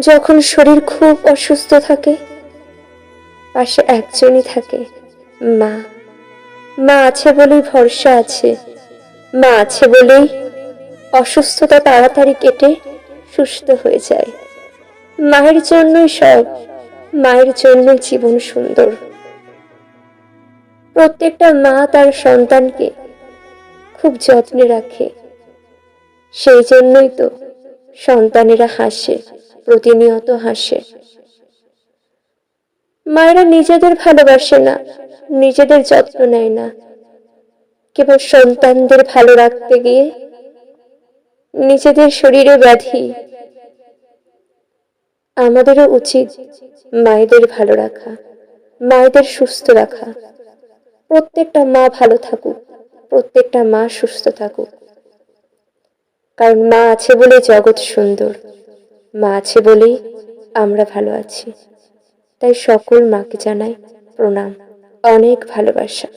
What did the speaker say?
যখন শরীর খুব অসুস্থ থাকে, পাশে একজনই থাকে, মা। মা আছে বলেই ভরসা আছে। মা আছে বলেই অসুস্থতা তাড়াতাড়ি কেটে সুস্থ হয়ে যায়। মায়ের জন্যই সব, মায়ের জন্য জীবন সুন্দর। প্রত্যেকটা মা তার সন্তানকে খুব যত্নে রাখে। সেই জন্যই তো সন্তানেরা হাসে। প্রতিনিয়ত হাসে। মায়েরা নিজেদের ভালোবাসে না, নিজেদের যত্ন নেয় না। কেবল সন্তানদের ভালো রাখতে গিয়ে নিজেদের শরীরে ব্যাধি। আমাদেরও উচিত মায়েদের ভালো রাখা, মায়েদের সুস্থ রাখা। প্রত্যেকটা মা ভালো থাকুক, প্রত্যেকটা মা সুস্থ থাকুক। কারণ মা আছে বলে জগৎ সুন্দর। মা আছে বলেই আমরা ভালো আছি। তাই সকল মাকে জানাই প্রণাম। অনেক ভালোবাসা।